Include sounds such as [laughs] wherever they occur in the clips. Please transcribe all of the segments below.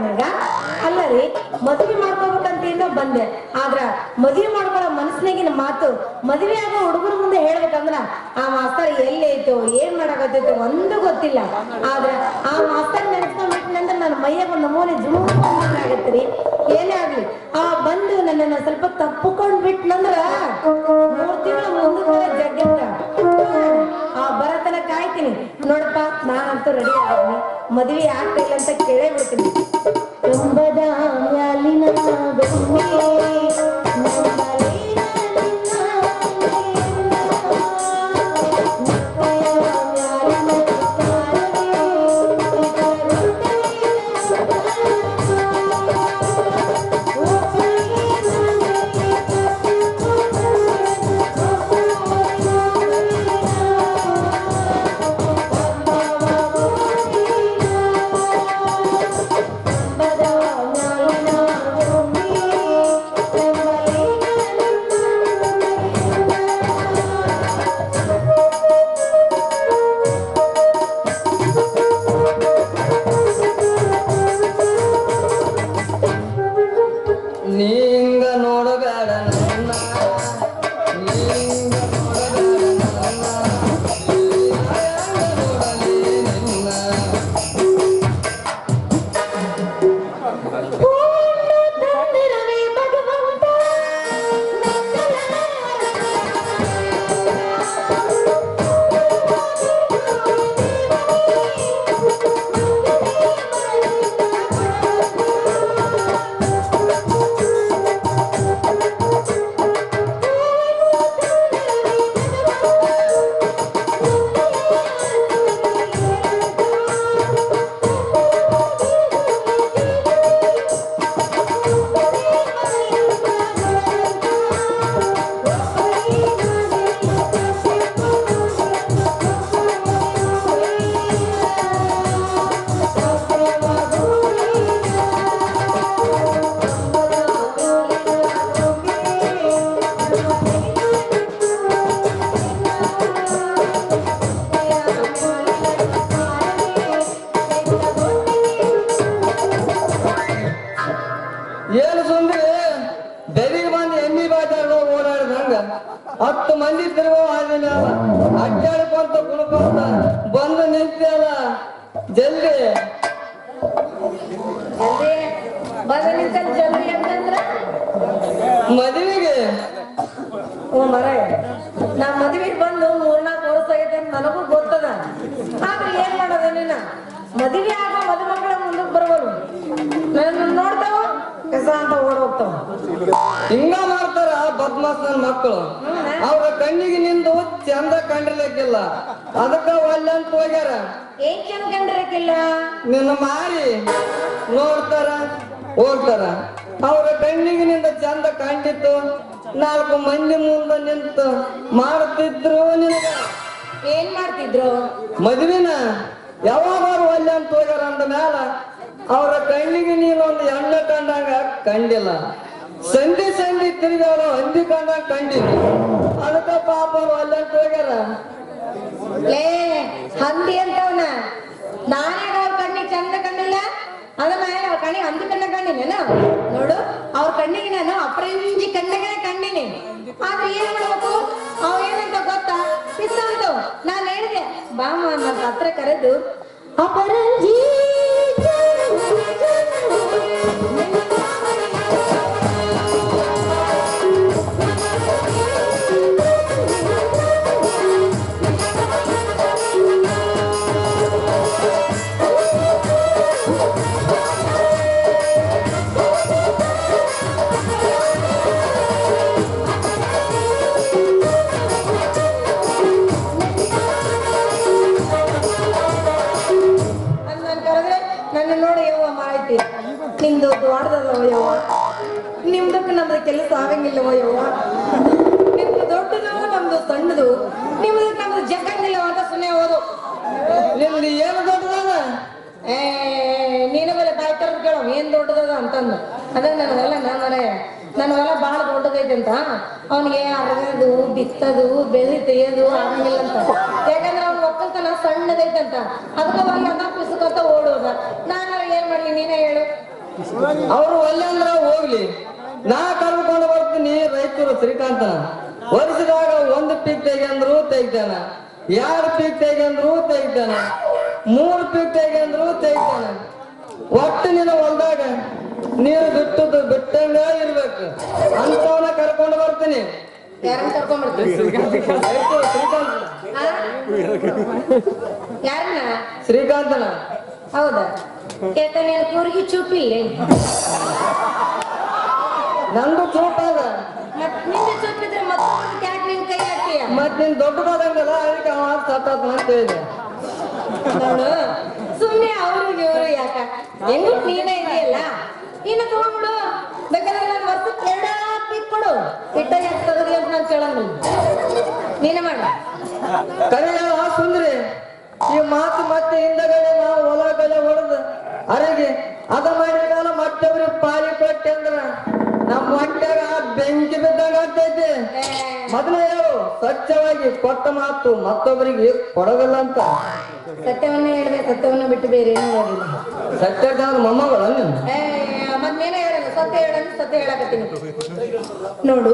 ನನಗ ಅಲ್ಲರಿ, ಮದುವೆ ಮಾಡ್ಕೋಬೇಕಂತ ಬಂದೆ. ಆದ್ರ ಮದುವೆ ಮಾಡ್ಕೊಳ್ಳೋ ಮನಸ್ಸಿನಾಗಿನ ಮಾತು ಮದುವೆ ಆಗೋ ಹುಡುಗರ ಮುಂದೆ ಹೇಳ್ಬೇಕಂದ್ರ ಆ ಮಾಸ್ತರ್ ಎಲ್ಲಿ ಐತೋ ಏನ್ ಮಾಡಕತ್ತೈತೋ ಒಂದು ಗೊತ್ತಿಲ್ಲ. ಆದ್ರ ಆ ಮಾಸ್ತರ್ ನೆನೆಸ್ಕೊಂಡ್ಬಿಟ್ಟಿನಂದ್ರ ನನ್ನ ಮೈಯಾಗ ಒಂದು ಮೂಲೆ ಜುಮು ಆಗತ್ತೆ ರೀ ಏನೇ ಆಗ್ಲಿ, ಆ ಬಂದು ನನ್ನನ್ನ ಸ್ವಲ್ಪ ತಪ್ಪುಕೊಂಡ್ ಬಿಟ್ನಂದ್ರ ಮೂರ್ ತಿಂಗಳ ಮುಂದಕ್ಕೆ ಜಗ್ಗಿಂತ ಆ ಬರತನ ಕಾಯ್ತೀನಿ ನೋಡಪ್ಪ, ನಾನಂತೂ ರೆಡಿ ಆಗಿದ್ದೀನಿ ಮದುವೆ ಆಗ್ತಿಲ್ಲ ಅಂತ ಕೇಳೇ ಬಿಡ್ತೀನಿ. ತುಂಬದ ಮ್ಯಾಲಿನ ಬೆಣ್ಣೆ, ನೀಂಗ ನೋಡಬೇಡ ಹತ್ತು ಮಂದಿ ತಿರುವ ಅಡ್ಡಾಡ್ಕೊಂತ ಕಂಡಿರ್ಲಿಕ್ಕಿಲ್ಲ ಅದಕ್ಕ ಒಲ್ಲೆ ಅಂತ ಹೋಗ್ಯಾರ? ಏನ್ ಚಂದ್ರಕ್ಕಿಲ್ಲ ನಿನ್ನ ಮಾರಿ ನೋಡ್ತಾರ ಹೋಗ್ತಾರ. ಅವ್ರ ಕಣ್ಣಿಗೆ ನಿಂದ ಚಂದ ಕಂಡಿತ್ತು ನಾಲ್ಕು ಮಂದಿ ಮುಂದೆ ನಿಂತು ಮಾಡ್ತಿದ್ರು ನಿನಗ. ಏನ್ ಮಾಡ್ತಿದ್ರು? ಮದುವಿನ ಯಾವಾಗ ಒಲ್ಲೆ ಅಂತ ಹೋಗ್ಯಾರ ಅಂದ ಮ್ಯಾಲ ಅವ್ರ ಕಣ್ಣಿಗೆ ನೀನೊಂದು ಎಣ್ಣೆ ಕಂಡಾಗ ಕಂಡಿಲ್ಲ. ಸಂಧಿ ಸಂಧಿ ತಿರುಗಾಡೋ ಹಂದಿ ಕಂಡಾಗ ಕಂಡಿನಿ ಅದಕ್ಕ ಪಾಪ ಅವ್ರು ಒಲ್ಲೆ ಹೋಗ್ಯಾರ? ಲೇ ಹಂದಿ ಅಂತವನ. ನಾನಾಗ ಅವ್ರ ಕಣ್ಣಿಗೆ ಚಂದ ಕಂಡಿಲ್ಲ. ಅದನ್ನ ಅವ್ರ ಕಣ್ಣಿಗೆ ಹಂದಿ ಕಣ್ಣ ಕಂಡಿನೇನ? ನೋಡು, ಅವ್ರ ಕಣ್ಣಿಗೆ ನಾನು ಅಪರಂಜಿ ಕಣ್ಣಗೆ ಕಣ್ಣಿನಿ ಆದ್ರೆ ಏನ್ ಮಾಡ್ಬೇಕು? ಅವ್ ಏನಂತ ಗೊತ್ತಾ? ಪಿಸ್ತಂತು ನಾನು ಹೇಳಿದೆ ಬಾಮ ನನ್ನ ಹತ್ರ ಕರೆದು ಅಪರಂಜಿ ನಮ್ದು ಕೆಲಸ ಆಗಂಗಿಲ್ಲವ ಯವ್ವ? ನಿಮ್ದು ದೊಡ್ಡದು ನಮ್ದು ಸಣ್ಣದು. ನಿಮ್ದು ನಮ್ದು ಜಗಂಗಿಲ್ಲ ಅಂತ ಸುಮ್ಮನೆ ಹೋದು ನಿಮ್ದು ಏನು ದೊಡ್ಡದದ? ಏ ನೀನು ಮೇಲೆ ಬಾಯ್ ತರದ್ ಕೇಳೋ ಏನ್ ದೊಡ್ಡದದ ಅಂತಂದು. ಅದೇ ನನ್ನ ಹೊಲ ನನ್ನ ನನ್ನ ಹೊಲ ಬಹಳ ದೊಡ್ಡದೈತೆ ಅಂತ. ಅವನಿಗೆ ಅರಗದು ಬಿತ್ತದು ಬೆಳಿ ತೆಗೆಯೋದು ಆಗಂಗಿಲ್ಲ ಅಂತ. ಯಾಕಂದ್ರೆ ಅವ್ನ ಒಕ್ಕಲ್ತನ ಸಣ್ಣದೈತಂತ ಅದಕ್ಕೆ ಬಂದು ಅದ ಪಿಸುಕಂತ ಓಡೋದ. ನಾನು ಏನ್ ಮಾಡ್ಲಿ ನೀನೇ ಹೇಳು. ಅವರು ಒಲ್ಲೆ ಅಂದ್ರೆ ಹೋಗ್ಲಿ. ನಾ ಕರ್ಕೊಂಡು ಬರ್ತೀನಿ ರೈತರು ಶ್ರೀಕಾಂತನ ವರ್ಷದಾಗ ಒಂದು ಪೀಕ್ ತೆಗೆಂದ್ರು ತೆಗಿತಾನ ಎರಡು ಪೀಕ್ ತೆಗೆಂದ್ರು ತೆಗಿತಾನ ಮೂರು ಪೀಕ್ ತೆಗೆಂದ್ರು ತೆಗಿತಾನ ಒಟ್ಟು ನಿನ್ನ ಹೊಲ್ದಾಗ ನೀರು ಬಿಟ್ಟದ್ದು ಬಿಟ್ಟಂಗ ಇರ್ಬೇಕು. ಅಂತವನ್ನ ಕರ್ಕೊಂಡು ಬರ್ತೀನಿ. ಯಾರನ್ನ ಯಾರನ್ನ? ಶ್ರೀಕಾಂತನ. ಹೌದಾ? ಕೆಟ್ಟ ನೀನು ಕೂರಿಗೆ ಚೂಪಿಲ್ಲ. ನಂದು ಚೋಟದ ಮತ್ ನಿಂದೆ ಚೂಪಿದ್ರೆ ಮತ್ತೊಬ್ಬರಿಗೆ ಯಾಕೆ ನಿನ್ ಕೈ ಹಾಕ್ತೀಯ ಮತ್ ನಿನ್ ದೊಡ್ಡದಾದಂಗಲ್ಲ ಅದಕ್ಕೆ ಅವ ಸತ್ತಾತ ಅಂತ ಹೇಳಿದೆ ನೋಡು ಸುಮ್ನೆ ಅವ್ರಿಗೆ ಇವರು ಯಾಕ? ಹೆಂಗು ನೀನೇ ಇದೆಯಲ್ಲ? ನೀನು ತಗೊಂಡ್ಬಿಡು. ಬೇಕಾದ್ರೆ ನಾನು ಮತ್ತೆ ಪೀಕ್ ಕೊಡು. ಇಟ್ಟ ಯಾಕೆ ತಗದಿ ಅಂತ ನಾನು ಕೇಳಂಗಿಲ್ಲ ನೀನೇ ಮಾಡು. ಕರೆ ಸುಂದ್ರಿ. ಈ ಮಾತು ಮತ್ತೆ ಹಿಂದಗಡೆ ನಾವು ಹೊಲ ಕಲೆ ಹೊಡೆದು ಅರೆಗೆ ಅದ ಮಾಡಿದಾಗ ಮೊದಲು ಹೇಳು ಸ್ವಚ್ಛವಾಗಿ ಕೊಟ್ಟ ಮಾತು ಮತ್ತೊಬ್ಬರಿಗೆ ಕೊಡೋದಿಲ್ಲ ಅಂತ. ಸತ್ಯವನ್ನ ಹೇಳಿದ್ರೆ ಸತ್ಯವನ್ನ ಬಿಟ್ಟು ಬೇರೆ ಏನು ಮಾಡಿಲ್ಲ ಸತ್ಯದ ಮೊಮ್ಮಗಳು ನೀನು. ಏ ಮತ್ ಹೇಳಲ್ಲ ಸತ್ಯ ಹೇಳಲ್ಲ ಸತ್ಯ ಹೇಳಕತ್ತೀನಿ. ನೋಡು.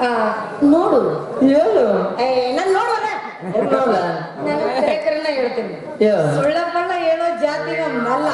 ಆ ನೋಡು. ಹೇಳು. ಏ ನಾನು ಕರೆಕ್ಟರ್ನ ಹೇಳ್ತೀನಿ. ಸುಳ್ಳಪ್ಪಣ್ಣ ಹೇಳೋ ಜಾತಿಗ ಅಲ್ಲ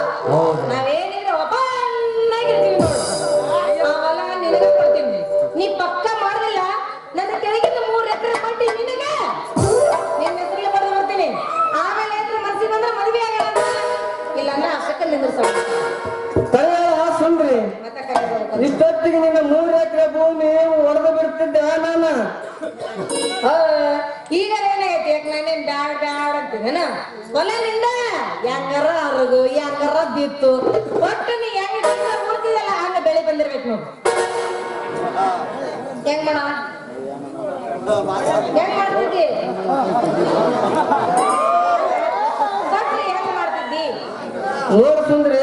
ನೋಡು ಸುಂದ್ರಿ.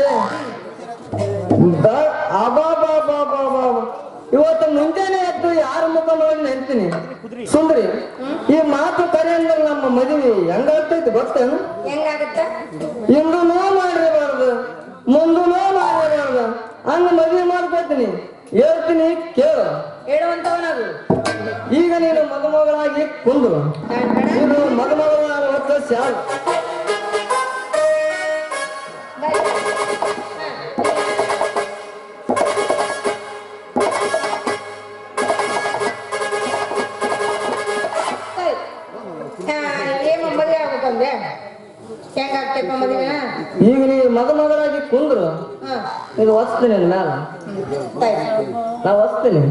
ಇವತ್ತು ಮುಂಜಾನೆ ಎದ್ದು ಯಾರ ಮುಖ ನೋಡಿ ನೆನ್ತೀನಿ ಸುಂದ್ರಿ ಈ ಮಾತು ಕರೆ ಅಂದ್ರೆ ನಮ್ಮ ಮದುವೆ. ಹೆಂಗಾಗ್ತೈತಿ ಗೊತ್ತೇನು? ಹೆಂಗಾಗತ್ತ? ಈಗ ನೀ ಮದುಮಗಳಾಗಿ ಕುಂದ್ರು ಹಾ. ಇದು ಹೊಸ್ತೀನಿ ಮ್ಯಾಲ. ನಾ ಹೊಸ್ತೀನಿ.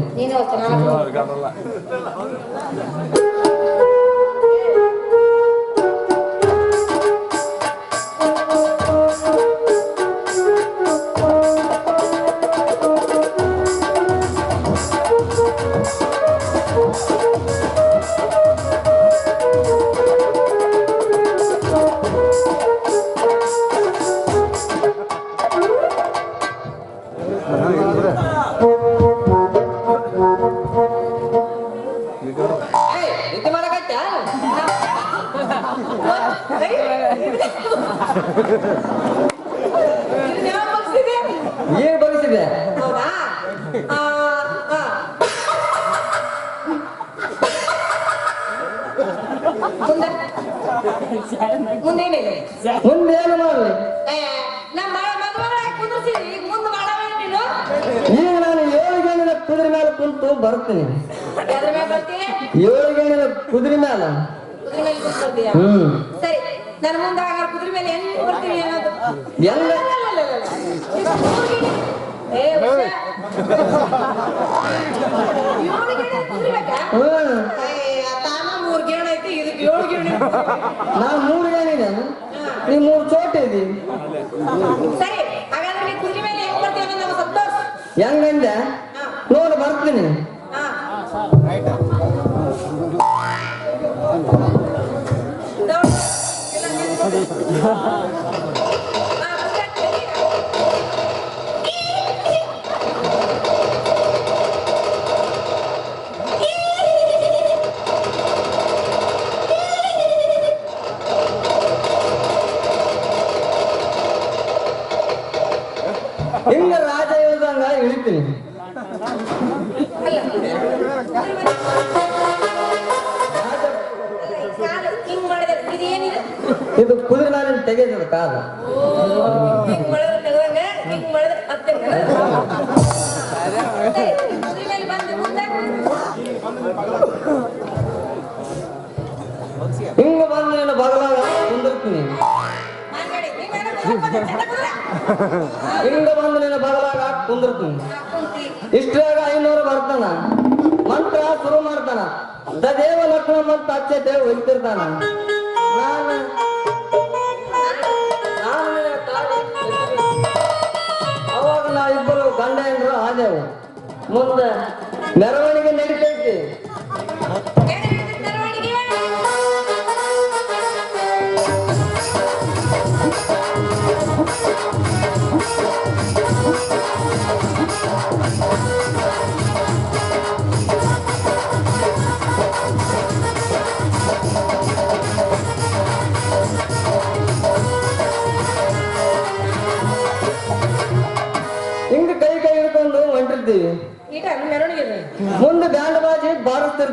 ಬರ್ತೀಯ ಏಳು ಗೇಣಿನ ಕುದುರೆ ಕುಂತ್ ಹ್ಮ್. ಸರಿ ನನ್ನ ಮುಂದೆ ಆಗ ಕುದುರೆ ಮೇಲೆ ಹೆಂಗ್ ಬರ್ತೀನಿ ಅನ್ನೋದು? ತಾನ ಮೂರ್ ಗೇಣ ಗೇಣ ನಾ ಮೂರು ನೀ ಚೋಟ ಇದಿ. ಸರಿ ಹಾಗಾದ್ರೆ ನೀ ಕುದುರೆ ಮೇಲೆ ಹೆಂಗ್ ಬರ್ತೀನಿ ಹೆಂಗಂದೆ ನೋಡು ಬರ್ತೀನಿ. ಹಾ [laughs] [laughs] ಹಿಂಗ ಬಂದ ನೀನು ಬಗಲಾಗ ಕುಂದಿರ್ತೀನಿ. ಹಿಂಗ್ ಬಂದ ನೀನು ಬಗಲಾಗ ಕುಂದಿರ್ತೀನಿ. ಇಷ್ಟ್ರಾಗ ಐನೂರು ಬರ್ತಾನ. ಮಂತ್ರ ಶುರು ಮಾಡ್ತಾನ. ದೇವ ಲಕ್ಷ್ಮಣ ಮಂತ್ರ ಅಚ್ಚತೆ ಒಯ್ತಿರ್ತಾನ ನಾನು ಅವಾಗ ನಾವಿಬ್ಬರು ಗಂಡ ಎಂದ್ರು ಆದೆವು. ಮುಂದೆ ಮೆರವಣಿಗೆ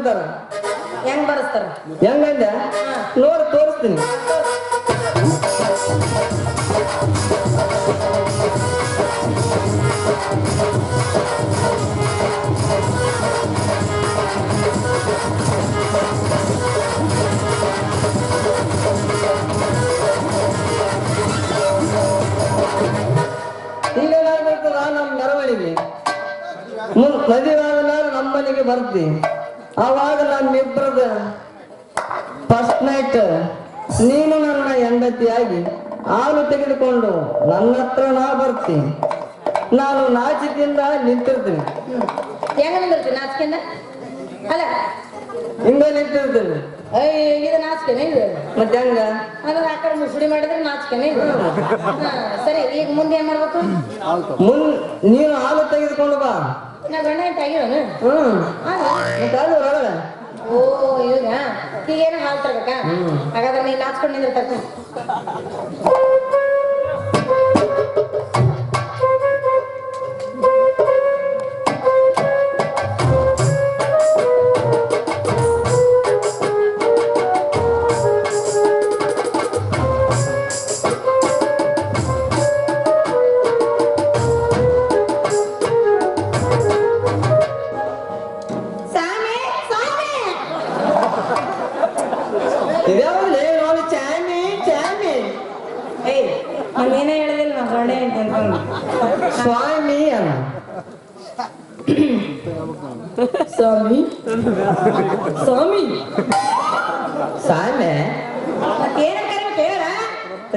ಬಾರಿಸ್ತಿರ್ತಾರ ಹೆಂಗ್ ಬರಸ್ತಾರ? ಹೆಂಗಂದ ನೋಡಿ ತೋರಿಸ್ತೀನಿ. ನಮ್ಮ ಮೆರವಣಿಗೆ? ಮುಂದ್ ನಮ್ಮ ಮನೆಗೆ ನಮ್ಮ ಆವಾಗ ನಮ್ಮಿಬ್ಬರದ ಫಸ್ಟ್ ನೈಟ್ ನೀನು ನನ್ನ ಹೆಂಡತಿಯಾಗಿ ಹಾಲು ತೆಗೆದುಕೊಂಡು ನನ್ನ ಹತ್ರ ನಾ ಬರ್ತೀನಿ. ನಾನು ನಾಚಿಕೆಯಿಂದ ನಿಂತಿರ್ತೀನಿ. ಹೆಂಗ ನಿಂದಿರ್ತೀನಿ ನಾಚಿಕೆಂದ ಅಲ್ಲ. ಹಿಂಗ ನಿಂತಿರ್ತೀನಿ. ಅಯ್ಯ ಇದು ನಾಚಿಕೆನೆ ಇದು? ಮತ್ತೆ ಹೆಂಗ? ಅಂದ್ರೆ ಆ ಕಡೆ ಮುಸುಡಿ ಮಾಡಿದ್ರೆ ನಾಚಿಕೆನೆ ಇದು? ಸರಿ ಈಗ ಮುಂದೆ ಏನ್ ಮಾಡ್ಬೇಕು? ಮುನ್ ನೀನು ಹಾಲು ತೆಗೆದುಕೊಂಡು ಬಾ. ನಾ ಗಂಡ ಅಂತ ಆಗಿರೋನು? ಹ್ಮ್ ಅದು ಹೊರಗಡೆ. ಓ ಈಗ ಈಗೇನು ಹಾಲು ತರ್ಬೇಕಾ? ಹಾಗಾದ್ರೆ ನೀನ್ ನಾಚ್ಕೊಂಡು ನಿಂದಿರ್ಬೇಕು ಸ್ವಾಮಿ ಅನ್ನ ಸ್ವಾಮಿ? ಸ್ವಾಮಿ? ಸಾಮೆ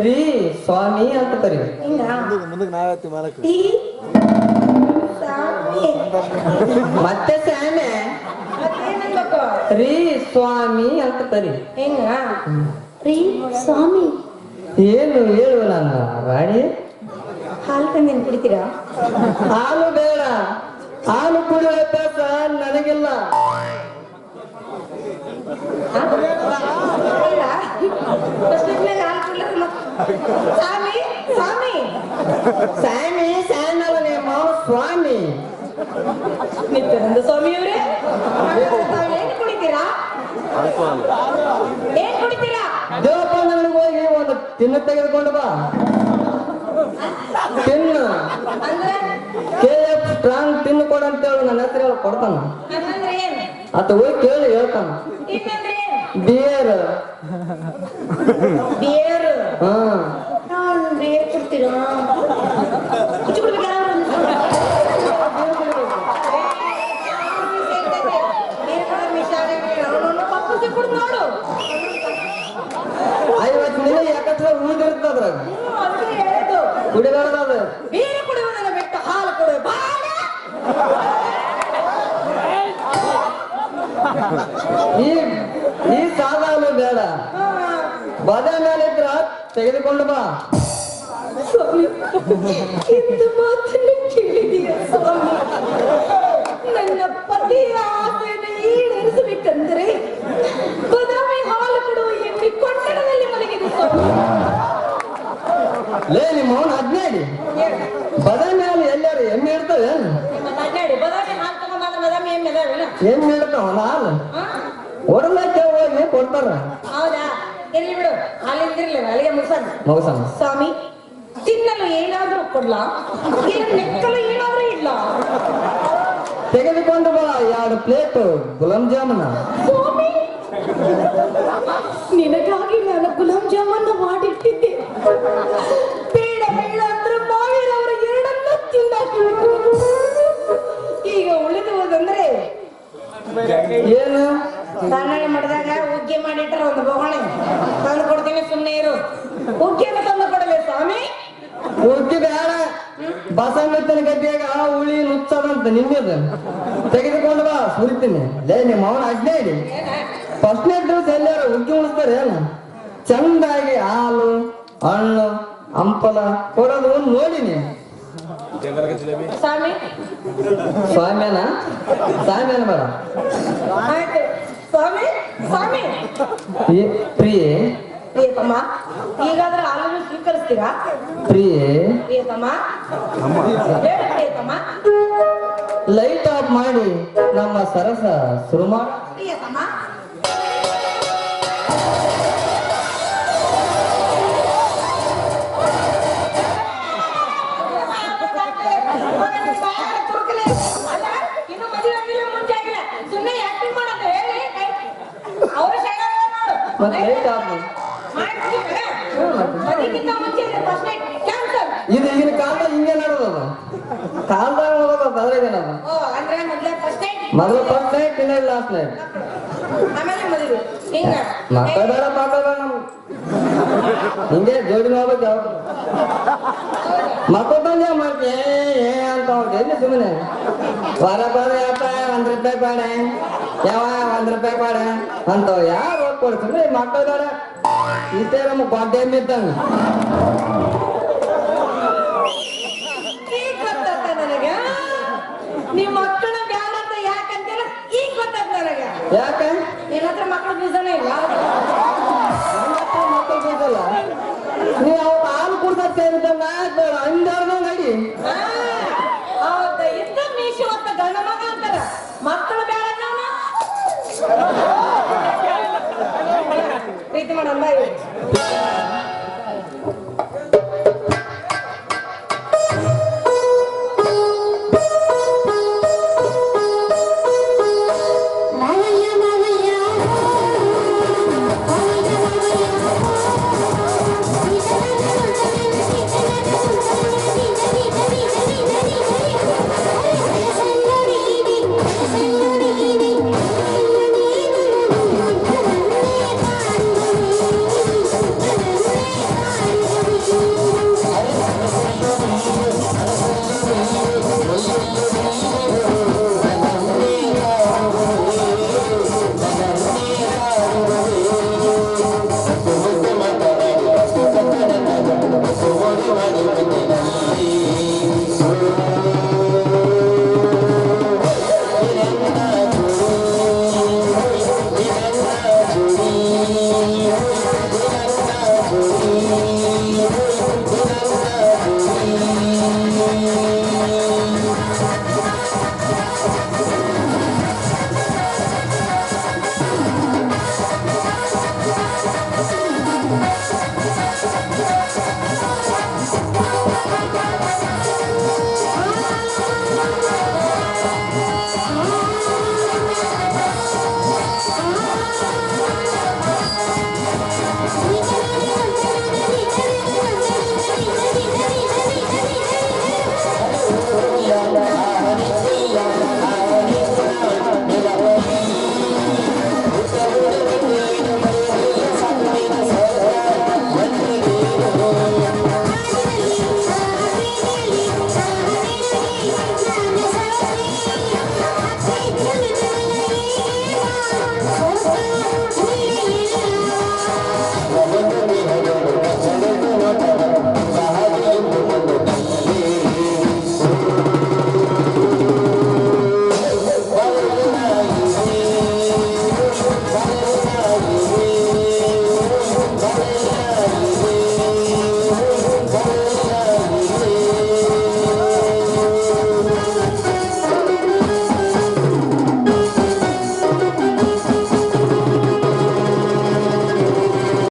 ರೀ ಸ್ವಾಮಿ ಅಂತ ಕರಿ. ಹಿಂಗ ಮುಂದಕ್ಕೆ ನಾವತ್ತಿ ಮಾಡಕ್ ಮತ್ತೆ ಸ್ವಾಮಿ? ರೀ ಸ್ವಾಮಿ ಅಂತ ಕರಿ. ಹೆಂಗ ರೀ ಸ್ವಾಮಿ. ಏನು ಹೇಳು ನಾನು ರಾಣಿ? ಹಾಲು ತಂದೇನು ಕುಡಿತೀರಾ? ಹಾಲು ಬೇಡ. ಹಾಲು ಕುಡಿಯೋ ಅಭ್ಯಾಸ ನನಗಿಲ್ಲ. ಸ್ವಾಮಿ ಸ್ವಾಮಿ. ಸ್ವಾಮಿ ಸ್ವಾಮಿ ನಿಮ್ಮ ಸ್ವಾಮಿ. ನಿತ್ಯಾನಂದ ಸ್ವಾಮಿ ಅವರೇ. ಏನ್ ಕುಡಿತೀರಾ? ಏನ್ ಕುಡಿತೀರಾ? ದೇವಪ್ಪನಿಗೆ ಹೋಗಿ ಒಂದು ತಿನ್ನ ತೆಗೆದುಕೊಂಡು ಬಾ. ತಿನ್ನು. ಕೆ ಎಫ್ ಸ್ಟ್ರಾಂಗ್ ತಿನ್ನು ಕೊಡಂತ ಅಂತ ಹೇಳು ನನ್ನ ಹೆಸರು ಹೇಳಿ ಕೊಡ್ತಾನ. ಅತ ಆತ ಹೋಗಿ ಕೇಳಿ ಹೇಳ್ತಾನ. ಬಿಯರ್. ಬಿಯರ್? ಹಾ ನಾನು ಬಿಯರ್ ಕುಡ್ತೀರಾ ಕುಚ್ಚು ಕುಡ್ಬೇಕಾ ನೋಡು ಐವತ್ತು ಮಿಲಿ ಯಾಕತ್ರ ಉಳಿದಿರ್ತದ ಅದ್ರಾಗ ಹ್ಮ್, ಅದಕ್ಕೆ ಹೇಳಿದ್ದು. ಕುಡಿಬಾರ್ದು ಅದು ಬೀರು ಕುಡಿಯುವುದನ್ನು ಬಿಟ್ಟು ಹಾಲು ಕುಡಿಯುವ ಬಾಳ ಈ ಈ ಸಾಧಾಲು ಬೇಡ ಬದ ಮೇಲೆ ಇದ್ರ ತೆಗೆದುಕೊಂಡು ಬಾ ಸ್ವಾಮಿ ಇಂದು ಮಾತನ್ನು ಕೇಳಿದೀಯ ಸ್ವಾಮಿ ನನ್ನ ಪತಿಯ ಲೇ ನಿಮ್ಮ ಅವನು ಹದಿನೈದು ಬದಾಮಿ ಹಾಲು ಎಲ್ಲಾರು ಎಮ್ಮೆ ಇರ್ತವೆ ಎಮ್ಮೆ ಇರ್ತಾವಲ್ಲ ಹಾಲು? ಹೊಡಲಕ್ಕೆ ಹೋಗಿ ಕೊಡ್ತಾರ? ಹೌದಾ? ಇರ್ಲಿ ಬಿಡು. ಹಾಲಿಂದಿರ್ಲಿ ಅಲ್ಲಿಗೆ ಮುಗಿಸೋಣ. ಮುಗಿಸೋಣ. ಸ್ವಾಮಿ ತಿನ್ನಲು ಏನಾದರೂ ಕೊಡ್ಲಾ? ನೆಕ್ಕಲು ಏನಾದರೂ ಇಲ್ಲ ತೆಗೆದುಕೊಂಡು ಬಾ ಎರಡು ಪ್ಲೇಟ್ ಗುಲಾಬ್ ಜಾಮೂನ. ನಿನಗಾಗಿ ನಾನು ಗುಲಾಬ್ ಜಾಮೂನ್ ಮಾಡಿಟ್ಟೆ ಬೇಡ ಬೇಡ ಅಂದ್ರೆ ಮಾವಿನ ಅವರ ಎರಡನ್ನ ತಿಂದಾಕಿಬಿಟ್ಟು ಈಗ ಉಳಿದುವುದಂದ್ರೆ ಏನು? ಕನ್ನಡಿ ಮಾಡಿದಾಗ ಉಗ್ಗೆ ಮಾಡಿಟ್ರ ಒಂದು ಬೊಗಣೆ. ತಂದು ಕೊಡ್ತೀನಿ ಸುಮ್ಮನೆ ಇರು. ಉಗ್ಗೆನ ತಂದು ಕೊಡಲೇ ಸ್ವಾಮಿ. ಉಗ್ಗಿ ಬೇಡ. ಬಸವಣ್ಣನ ಗದ್ದೆಯಾಗ ಆ ಹುಳಿ ನುಚ್ಚದಂತ ನಿನ್ನದು. ತೆಗೆದುಕೊಂಡು ಬಾ ಸುರಿತೀನಿ. ಲೇ ನಿಮ್ಮ ಅವನ ಅಜ್ಞೆ ಇಡಿ ಫಸ್ಟ್ನೇ ದಿವಸ ಎಲ್ಲಾರು ಉಗ್ಗಿ ಉಳಿಸ್ತಾರೆ ಏನು? ಚಂದಾಗಿ ಹಾಲು ಹಣ್ಣು ಹಂಪಲ ಕೊಡೋದು ನೋಡಿನಿ. ಸ್ವಾಮಿ? ಸ್ವಾಮ್ಯನ? ಸ್ವಾಮ್ಯನ ಬರ ಸ್ವಾಮಿ? ಸ್ವಾಮಿ? ಈ ಪ್ರಿಯೆ. ಪ್ರಿಯತಮ್ಮ ಈಗಾದ್ರೆ ಹಾಲನ್ನು ಸ್ವೀಕರಿಸ್ತೀರಾ? ಪ್ರಿಯೆ. ಪ್ರಿಯತಮ್ಮ ಹೇಳು ಪ್ರಿಯತಮ್ಮ ಲೈಟ್ ಆಫ್ ಮಾಡಿ ನಮ್ಮ ಸರಸ ಶುರು ಮಾಡ. ಮತ್ತೆ ಲೈಟ್ ಕ್ಯಾನ್ಸಲ್ ಇದು ಈಗಿನ ಕಾಲದಾಗ ಹಿಂಗೆ ನಡೆದದ ಕಾಲದಾಗ ಹೋಗೋದ ಬದಲಿದೇನದ ಓ ಅಂದ್ರೆ ಮೊದಲೇ ಫಸ್ಟ್ ನೈಟ್ ಮೊದಲು ಫಸ್ಟ್ ನೈಟ್ ಇಲ್ಲ ಲಾಸ್ಟ್ ನೈಟ್ ಆಮೇಲೆ ಮದುವೆ ಹಿಂಗ. ಜೋಡಿ ಮಾಡ್ಬೇಕು ಯಾವ ಮಕ್ಕಳು ಬಂದೇ ಮಾಡ್ತಿ ಏ ಅಂತ ಎಲ್ಲಿ ಸುಮ್ಮನೆ ವಾರ ಬಾರ ಯಾಪ ಒಂದ್ ರೂಪಾಯಿ ಬೇಡ ಯಾವ ಒಂದ್ ರೂಪಾಯಿ ಬೇಡ ಅಂತ ಯಾರು ಹೋಗಿ ಮಕ್ಕಳದಾರ ಇದೇ ನಮ್ಮ ಗೊಡ್ಡೆ ಇದ್ದಂಗ ನನಗ? ನಿಮ್ ಮಕ್ಕಳ ಬ್ಯಾಡ ಅಂತ ಯಾಕಂತೀರ ಈಗ ಗೊತ್ತಾತ ನನಗೆ. ಯಾಕೆ? ಮಕ್ಕಳ ಬೀಜನೇ ಇಲ್ಲ? ಮಕ್ಕಳು ಬೀಜಲ್ಲ? ನೀವು ಅವ್ರು ಹಾಲು ಇದ್ದ ಮೀಶು ಅಂತ ಗಂಡ ಮಗ ಅಂತಾರ. ಮಕ್ಕಳು ಬ್ಯಾಡ ಅನ್ನೋನ? ಪ್ರೀತಿ ಮಾಡೋಣ ಬಾ ಇಲ್ಲಿ.